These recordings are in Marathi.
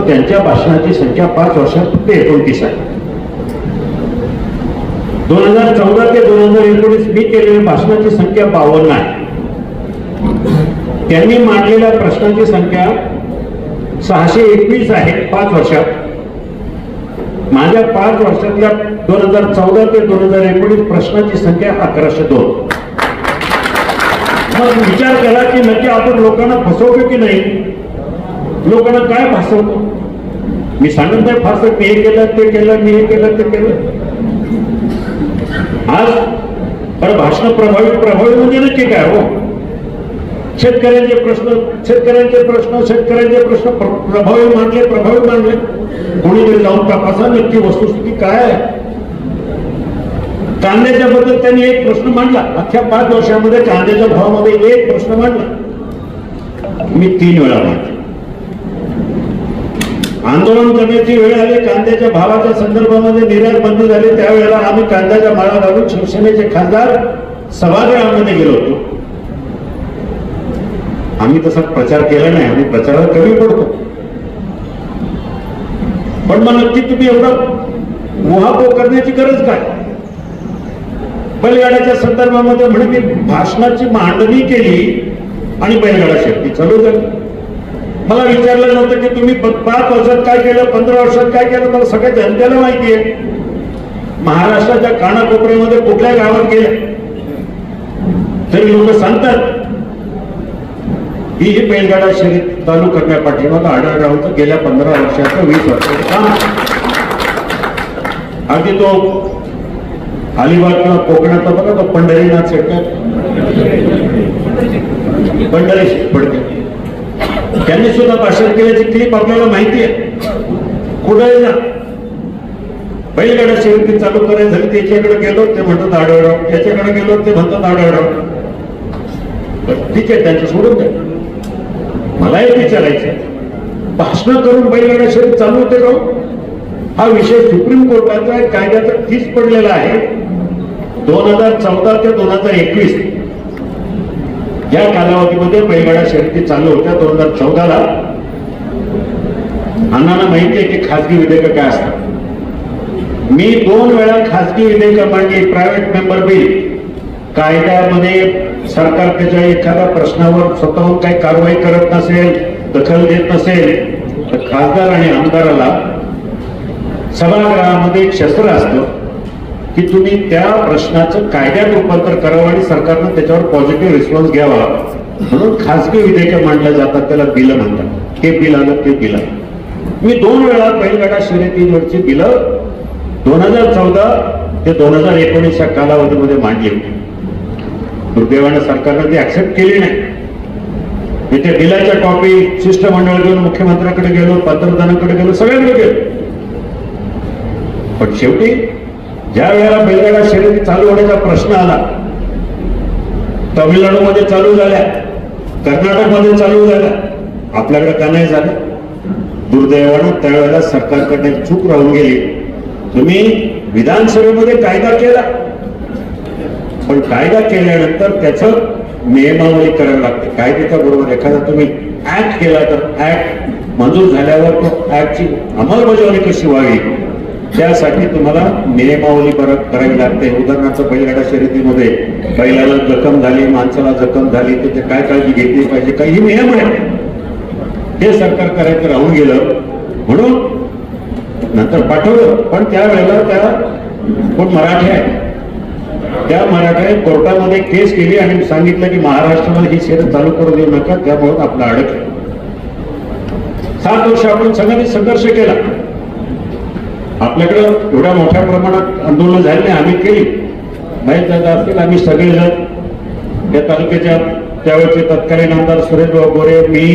तर त्यांच्या भाषणाची संख्या पाच वर्षात फक्त एकोणतीस आहे. दोन हजार चौदा ते दोन हजार एकोणीस मी केलेल्या भाषणाची संख्या बावन्न आहे. त्यांनी मांडलेल्या प्रश्नांची संख्या सहाशे एकवीस आहे पाच वर्षात. माझ्या पाच वर्षातल्या दोन हजार चौदा ते दोन हजार एकोणीस प्रश्नांची संख्या अकराशे दोन. मग विचार केला की नक्की आपण लोकांना फसवतो की नाही? लोकांना काय फसवतो मी सांगत नाही फारसं मी हे केलं ते केलं मी हे केलं ते केलं. आज बरं भाषण प्रभावी प्रभावी म्हणजे नक्की काय हो? शेतकऱ्यांचे प्रश्न शेतकऱ्यांचे प्रश्न शेतकऱ्यांचे प्रश्न प्र- प्रभावी मांडले प्रभावी मांडले. कोणीतरी जाऊन तपासा नक्की वस्तुस्थिती काय आहे? कांद्याच्या बद्दल त्यांनी एक प्रश्न मांडला. अख्ख्या पाच वर्षामध्ये कांद्याच्या भावामध्ये एक प्रश्न मांडला. मी तीन वेळा मांडला. आंदोलन करण्याची वेळ आली कांद्याच्या भावाच्या संदर्भामध्ये निर्यात बंदी झाली त्यावेळेला आम्ही कांद्याच्या माळा घालून शिवसेनेचे खासदार सभागृहामध्ये गेलो होतो. आम्ही तसा प्रचार केला नाही आम्ही प्रचारात कमी पडतो. पण मग नक्की तुम्ही एवढा मोहापोह करण्याची गरज काय? बैलगाड्याच्या संदर्भामध्ये म्हणे मी भाषणाची मांडणी केली आणि बैलगाडा शेती चालू झाली. मला विचारलं नव्हतं की तुम्ही पाच वर्षात काय केलं पंधरा वर्षात काय केलं मला सगळ्या जनतेला माहिती आहे. महाराष्ट्राच्या कानाकोपऱ्यामध्ये कुठल्या गावात गेले तरी लोक सांगतात ही ही बैलगाडा शरीर चालू आढळ आढळरावचं गेल्या पंधरा वर्षाचं वीस वर्षाचं काम अगदी तो अलिबाग किंवा कोकणातला बघा तो पंढरीनाथ शेट्टर पंढरी पडते. त्यांनी सुद्धा भाषण केल्याची क्लिप आपल्याला माहिती आहे. कुठे ना बैलगाडा शेवटी चालू करायला झाली त्याच्याकडे गेलो ते म्हणतात आढळराव. त्याच्याकडे गेलो ते म्हणतात आढळराव. ठीक आहे त्यांचं सोडून द्या. मला एक विचारायचं भाषण करून बैलगाडा शेवटी चालू होते का हो? हा? विषय सुप्रीम कोर्टाचा कायद्याचा ठीस पडलेला आहे. दोन हजार चौदा ते दोन हजार एकवीस या कालावधीमध्ये बैलगाडा शर्यती चालू होत्या दोन हजार चौदाला. अण्णांना माहिती आहे की खासगी विधेयक काय असतात? मी दोन वेळा खासगी विधेयक मांडली प्रायव्हेट मेंबर बिल कायद्यामध्ये सरकार त्याच्या एखाद्या प्रश्नावर स्वतःहून काही कारवाई करत नसेल दखल देत नसेल तर खासदार आणि आमदाराला सभागृहामध्ये एक शस्त्र असतं. की तुम्ही त्या प्रश्नाचं कायद्यात रूपांतर करावं आणि सरकारनं त्याच्यावर पॉझिटिव्ह रिस्पॉन्स घ्यावा. म्हणून खासगी विधेयक मांडल्या जातात त्याला बिलं म्हणतात. हे बिल आलं ते बिल. मी दोन वेळा बैलगाडा शर्यतीवरची बिलं दोन हजार चौदा ते दोन हजार एकोणीस या कालावधीमध्ये मांडली होती. दुर्दैवानं सरकारनं ती ऍक्सेप्ट केली नाही. मी त्या बिलाच्या कॉपी शिष्टमंडळ घेऊन मुख्यमंत्र्याकडे गेलो पंतप्रधानांकडे गेलो सगळ्यांकडे गेलो. पण शेवटी ज्या वेळेला बैलगाडा शर्यती चालू होण्याचा प्रश्न आला तामिळनाडूमध्ये चालू झाल्या कर्नाटकमध्ये चालू झाल्या आपल्याकडे का नाही झालं? दुर्दैवानं त्यावेळेला सरकारकडे चूक राहून गेली. तुम्ही विधानसभेमध्ये कायदा केला. पण कायदा केल्यानंतर त्याचं नियमावली करावी लागते. कायद्याच्या बरोबर एखादा तुम्ही ऍक्ट केला तर ऍक्ट मंजूर झाल्यावर तो ऍक्टची अंमलबजावणी कशी व्हावी? त्यासाठी तुम्हाला नियमावली परत करावी लागते. उदाहरणार्थ बैलगाडा शर्यतीमध्ये बैलाला जखम झाली माणसाला जखम झाली त्याची काय काळजी घेतली पाहिजे? काही नियम आहे हे सरकार करायचं राहून गेलं. म्हणून नंतर पाठवलं. पण त्यावेळेला त्या कोण मराठी आहे त्या मराठ्याने कोर्टामध्ये केस केली आणि सांगितलं की महाराष्ट्रामध्ये ही शर्यत चालू करू देऊ नका. त्यामुळे आपला अडक सात वर्ष आपण सगळ्यांनी संघर्ष केला. आपल्याकडं एवढ्या मोठ्या प्रमाणात आंदोलन झाले नाही आम्ही केली. माहीत झालं असतील आम्ही सगळेजण. या तालुक्याच्या त्यावेळेचे तत्कालीन आमदार सुरेश गोरे मी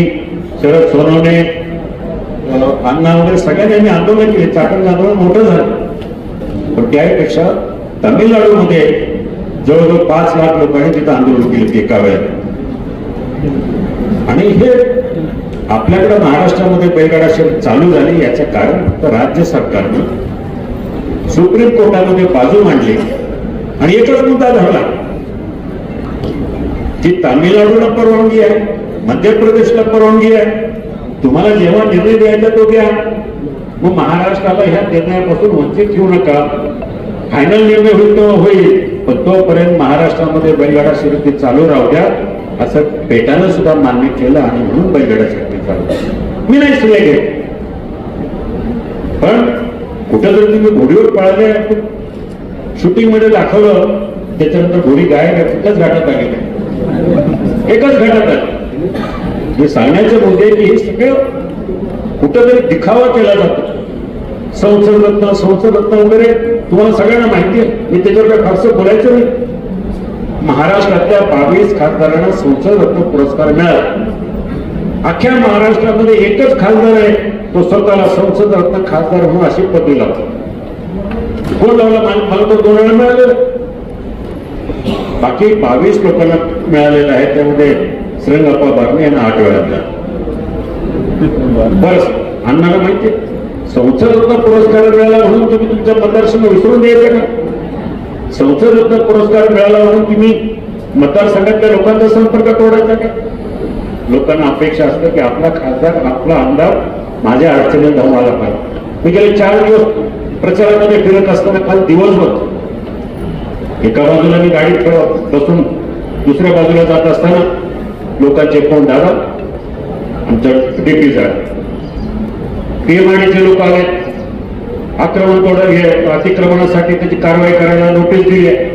शरद सोनवणे अण्णा वगैरे सगळ्यांनी आम्ही आंदोलन केले. चाकण आंदोलन मोठं झालं. पण त्यापेक्षा तामिळनाडूमध्ये जवळजवळ पाच लाख लोकांनी तिथं आंदोलन केले एका वेळेला. आणि हे आपल्याकडे महाराष्ट्रामध्ये बैलगाडा शर्यत चालू झाली याचं कारण फक्त राज्य सरकारनं. सुप्रीम कोर्टामध्ये बाजू मांडली आणि एकच मुद्दा धरला की तामिळनाडूला परवानगी आहे मध्य प्रदेशला परवानगी आहे. तुम्हाला जेव्हा निर्णय द्यायचा तो घ्या मग महाराष्ट्राला ह्या निर्णयापासून वंचित ठेवू नका. फायनल निर्णय होईल तेव्हा होईल पण तोपर्यंत महाराष्ट्रामध्ये बैलगाडा शर्यती चालू राहू द्या असं पेटानं सुद्धा मान्य केलं आणि म्हणून बैलगाडा शर्यती मी नाही स्त्रिया घेत. पण कुठं जर तुम्ही घोडीवर पाळले शूटिंगमध्ये दाखवलं त्याच्यानंतर घोडी गायब आहे कुठल्याच घाटात आली एकच घाटात आली. हे सांगण्याचे मुद्दे की हे सगळं कुठंतरी दिखावा केला जातो. संसदरत्न संसदरत्न वगैरे तुम्हाला सगळ्यांना माहिती आहे. मी त्याच्यावर काय फारसं बोलायचं नाही. महाराष्ट्रातल्या बावीस खासदारांना संसदरत्न पुरस्कार मिळाला. अख्ख्या महाराष्ट्रामध्ये एकच खासदार आहे तो स्वतःला संसद रत्न खासदार म्हणून अशी पदवी लावतो. कोण लावला? मला तर दोन वेळा मिळालेलं बाकी बावीस लोकांना मिळालेलं आहे त्यामध्ये श्रीरंगप्पा बारणे यांना आठ वेळा मिळाला. बस अण्णाला माहिती संसद रत्न पुरस्कार मिळाला म्हणून तुम्ही तुमच्या मतदारसंघ विसरून द्यायचं का? संसद रत्न पुरस्कार मिळाला म्हणून तुम्ही मतदारसंघातल्या लोकांचा संपर्क तोडायचा का? लोकांना अपेक्षा असते की आपला खासदार आपला आमदार माझ्या अडचणी धावून आला पाहिजे. मी गेले चार दिवस प्रचारामध्ये फिरत असताना काल दिवसभर एका बाजूला मी गाडीत बसून दुसऱ्या बाजूला जात असताना लोकांचे फोन दादा आमचं डीपी झालं पीएमआयडीचे लोक आले आक्रमण तोडा घे अतिक्रमणासाठी त्याची कारवाई करायला नोटीस दिली आहे.